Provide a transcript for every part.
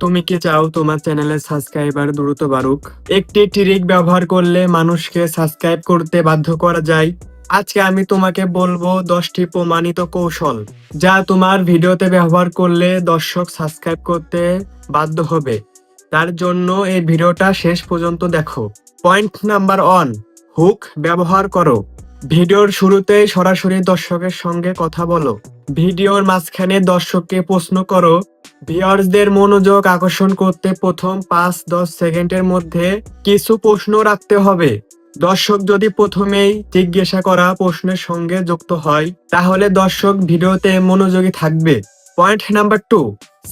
তুমি কি চাও তোমার চ্যানেলের সাবস্ক্রাইবার দ্রুত বাড়ুক? একটি ট্রিক ব্যবহার করলে মানুষকে সাবস্ক্রাইব করতে বাধ্য করা যায়। আজকে আমি তোমাকে বলব দশটি প্রমাণিত কৌশল, যা তোমার ভিডিওতে ব্যবহার করলে দর্শক সাবস্ক্রাইব করতে বাধ্য হবে। তার জন্য এই ভিডিওটা শেষ পর্যন্ত দেখো। পয়েন্ট নাম্বার ওয়ান হুক ব্যবহার করো। ভিডিওর শুরুতে সরাসরি দর্শকের সঙ্গে কথা বলো। ভিডিওর মাঝখানে দর্শককে প্রশ্ন করো ভিউয়ার্সদের মনোযোগ আকর্ষণ করতে প্রথম পাঁচ দশ সেকেন্ডের মধ্যে কিছু প্রশ্ন রাখতে হবে। দর্শক যদি প্রথমেই জিজ্ঞাসা করা প্রশ্নের সঙ্গে যুক্ত হয়, তাহলে দর্শক ভিডিওতে মনোযোগী থাকবে। Point number two,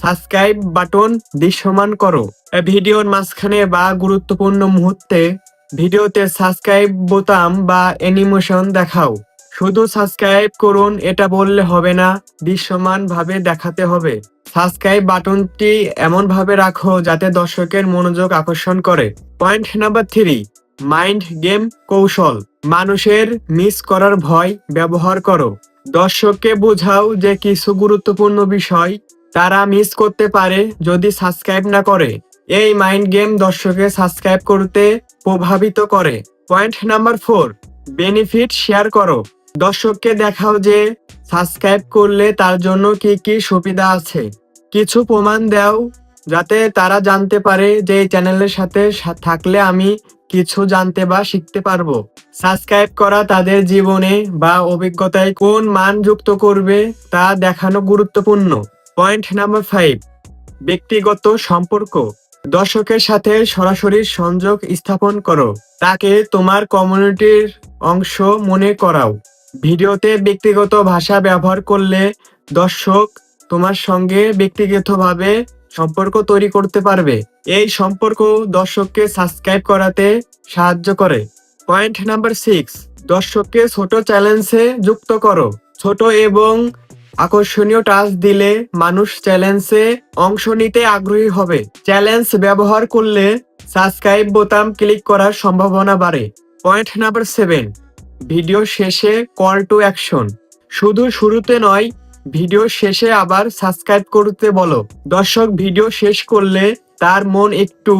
subscribe button দৃশ্যমান করো। ভিডিওর মাঝখানে বা গুরুত্বপূর্ণ মুহূর্তে ভিডিওতে সাবস্ক্রাইব বোতাম বা অ্যানিমেশন দেখাও। শুধু সাবস্ক্রাইব করুন, এটা বললে হবে না দৃশ্যমান ভাবে দেখাতে হবে। সাবস্ক্রাইব বাটনটি এমন ভাবে রাখো যাতে দর্শকের মনোযোগ আকর্ষণ করে। Point number three mind game কৌশল। মানুষের মিস করার ভয় ব্যবহার করো। দর্শককে বোঝাও যে কিছু গুরুত্বপূর্ণ বিষয় তারা মিস করতে পারে যদি সাবস্ক্রাইব না করে। এই মাইন্ড গেম দর্শকের সাবস্ক্রাইব করতে প্রভাবিত করে। Point number four benefit share করো। দর্শককে দেখাও যে সাবস্ক্রাইব করলে তার জন্য কি কি সুবিধা আছে? কিছু প্রমাণ দাও, যাতে তারা জানতে পারে যে এই চ্যানেলের সাথে থাকলে আমি কিছু জানতে বা শিখতে পারব। সাবস্ক্রাইব করা তাদের জীবনে বা অভিজ্ঞতায় কোন মান যুক্ত করবে তা দেখানো গুরুত্বপূর্ণ। পয়েন্ট নাম্বার ফাইভ, ব্যক্তিগত সম্পর্ক। দর্শকের সাথে সরাসরি সংযোগ স্থাপন করো। তাকে তোমার কমিউনিটির অংশ মনে করাও। ভিডিওতে ব্যক্তিগত ভাষা ব্যবহার করলে দর্শক তোমার সঙ্গে ব্যক্তিগতভাবে সম্পর্ক তৈরি করতে পারবে। এই সম্পর্ক দর্শককে সাবস্ক্রাইব করাতে সাহায্য করে। পয়েন্ট নাম্বার সিক্স দর্শককে ছোট চ্যালেঞ্জে যুক্ত করো। ছোট এবং আকর্ষণীয় টাচ দিলে মানুষ চ্যালেঞ্জে অংশ নিতে আগ্রহী হবে। চ্যালেঞ্জ ব্যবহার করলে সাবস্ক্রাইব বোতাম ক্লিক করার সম্ভাবনা বাড়ে। পয়েন্ট নাম্বার সেভেন ভিডিও শেষে কল টু অ্যাকশন শুধু শুরুতে নয়, ভিডিও শেষে আবার সাবস্ক্রাইব করতে বলো। দর্শক, ভিডিও শেষ করলে তার মন একটু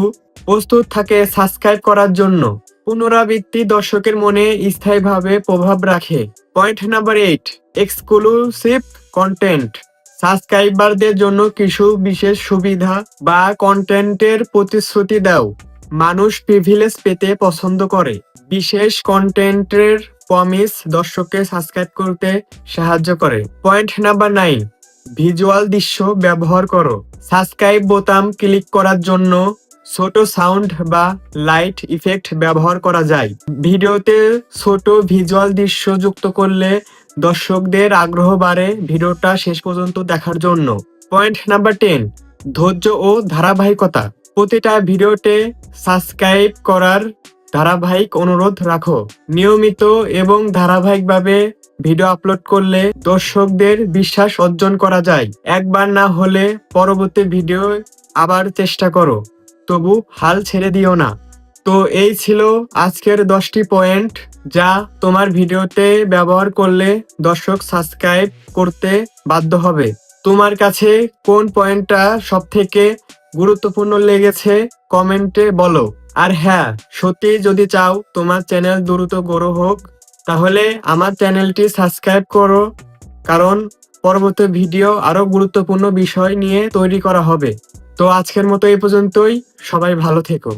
প্রস্তুত থাকে সাবস্ক্রাইব করার জন্য। পুনরাবৃত্তি দর্শকের মনে স্থায়ীভাবে প্রভাব রাখে। Point number eight exclusive content সাবস্ক্রাইবারদের জন্য কিছু বিশেষ সুবিধা বা কন্টেন্টের প্রতিশ্রুতি দাও। মানুষ প্রিভিলেজ পেতে পছন্দ করে। বিশেষ কন্টেন্টের প্রমিস দর্শককে সাবস্ক্রাইব করতে সাহায্য করে। পয়েন্ট নাম্বার নাইন ভিজুয়াল দৃশ্য ব্যবহার করো। সাবস্ক্রাইব বোতাম ক্লিক করার জন্য ছোট সাউন্ড বা লাইট ইফেক্ট ব্যবহার করা যায়। ভিডিওতে ছোট ভিজুয়াল দৃশ্য যুক্ত করলে দর্শকদের আগ্রহ বাড়ে ভিডিওটা শেষ পর্যন্ত দেখার জন্য। পয়েন্ট নাম্বার টেন ধৈর্য ও ধারাবাহিকতা। প্রতিটা ভিডিওতে সাবস্ক্রাইব করার ধারাবাহিক অনুরোধ রাখো। নিয়মিত এবং ধারাবাহিকভাবে ভিডিও আপলোড করলে দর্শকদের বিশ্বাস অর্জন করা যায়। একবার না হলে পরবর্তী ভিডিও আবার চেষ্টা করো। তবু হাল ছেড়ে দিও না। তো এই ছিল আজকের দশটি পয়েন্ট যা তোমার ভিডিওতে ব্যবহার করলে দর্শক সাবস্ক্রাইব করতে বাধ্য হবে। তোমার কাছে কোন পয়েন্টটা সব থেকে গুরুত্বপূর্ণ লেগেছে, কমেন্টে বলো। আর হ্যাঁ সত্যি যদি চাও তোমার চ্যানেল দ্রুত গড়ো হোক, তাহলে আমার চ্যানেলটি সাবস্ক্রাইব করো, কারণ পরবর্তী ভিডিও আরও গুরুত্বপূর্ণ বিষয় নিয়ে তৈরি করা হবে। তো আজকের মতো এই পর্যন্তই, সবাই ভালো থেকো।